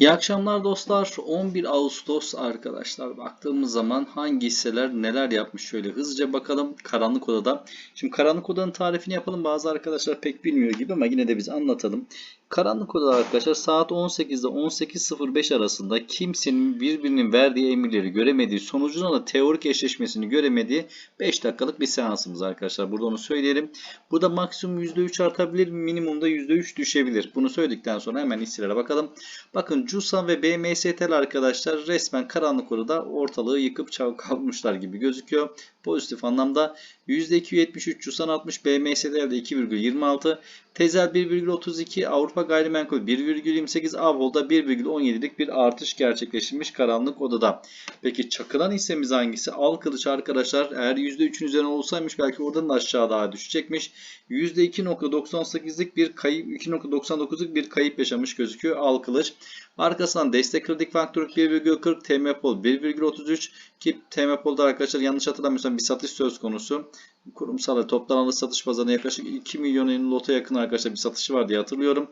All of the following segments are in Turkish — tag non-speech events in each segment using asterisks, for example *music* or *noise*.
İyi akşamlar dostlar. 11 Ağustos arkadaşlar. Baktığımız zaman hangi hisseler neler yapmış şöyle hızlıca bakalım. Karanlık Oda'da. Şimdi Karanlık Oda'nın tarifini yapalım. Bazı arkadaşlar pek bilmiyor gibi ama yine de biz anlatalım. Karanlık Oda'da arkadaşlar saat 18'de 18.05 arasında kimsenin birbirinin verdiği emirleri göremediği sonucunda da teorik eşleşmesini göremediği 5 dakikalık bir seansımız arkadaşlar. Burada onu söyleyelim. Burada maksimum %3 artabilir, minimumda %3 düşebilir. Bunu söyledikten sonra hemen hisselere bakalım. Bakın CUSA ve BMSTL arkadaşlar resmen karanlık odada ortalığı yıkıp *laughs* kavurmuşlar gibi gözüküyor. Pozitif anlamda %2.73 CUSAN 60 BMSTL'de 2,26 Tezel 1,32 Avrupa Gayrimenkul 1,28 Avol'da 1,17'lik bir artış gerçekleştirmiş karanlık odada. Peki çakılan hissemiz hangisi? Al kılıç arkadaşlar eğer %3'ün üzerine olsaymış belki oradan da aşağı daha düşecekmiş. %2.98'lik bir kayıp 2.99'luk bir kayıp yaşamış gözüküyor Al kılıç. Arkasından destek kritik faktörü 1,40 TMPOL 1,33 ki TMPOL'da arkadaşlar yanlış hatırlamıyorsam bir satış söz konusu. Kurumsal ve toptan satış pazarına yaklaşık 2 milyon lota yakın arkadaşlar bir satışı var diye hatırlıyorum.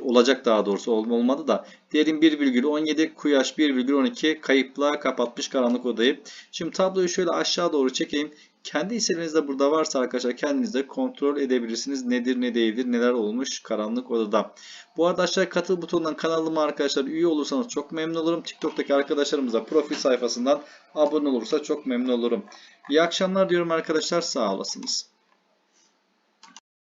Olacak daha doğrusu olmadı da. Diğerin 1,17 Kuyaş 1,12 kayıpla kapatmış karanlık odayı. Şimdi tabloyu şöyle aşağı doğru çekeyim. Kendi hisseleriniz de burada varsa arkadaşlar kendiniz de kontrol edebilirsiniz. Nedir ne değildir neler olmuş karanlık odada. Bu arada aşağı katıl butonundan kanalıma arkadaşlar üye olursanız çok memnun olurum. TikTok'taki arkadaşlarımıza profil sayfasından abone olursa çok memnun olurum. İyi akşamlar diyorum arkadaşlar sağ olasınız.